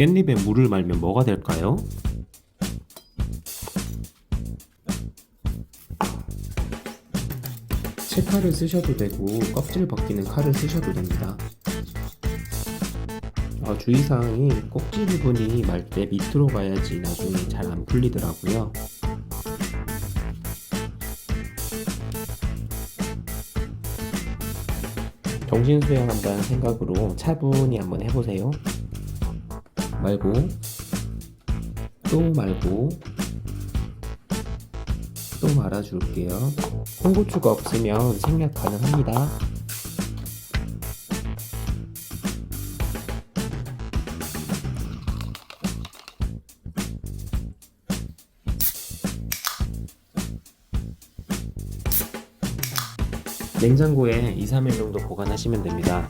깻잎에 물을 말면 뭐가 될까요? 채칼을 쓰셔도 되고 껍질 벗기는 칼을 쓰셔도 됩니다. 어, 주의사항이 꼭지 부분이 말 때 밑으로 가야지 나중에 잘 안 풀리더라고요. 정신 수양한다는 생각으로 차분히 한번 해보세요. 말고 또 말고 또 말아줄게요. 홍고추가 없으면 생략 가능합니다. 냉장고에 2, 3일 정도 보관하시면 됩니다.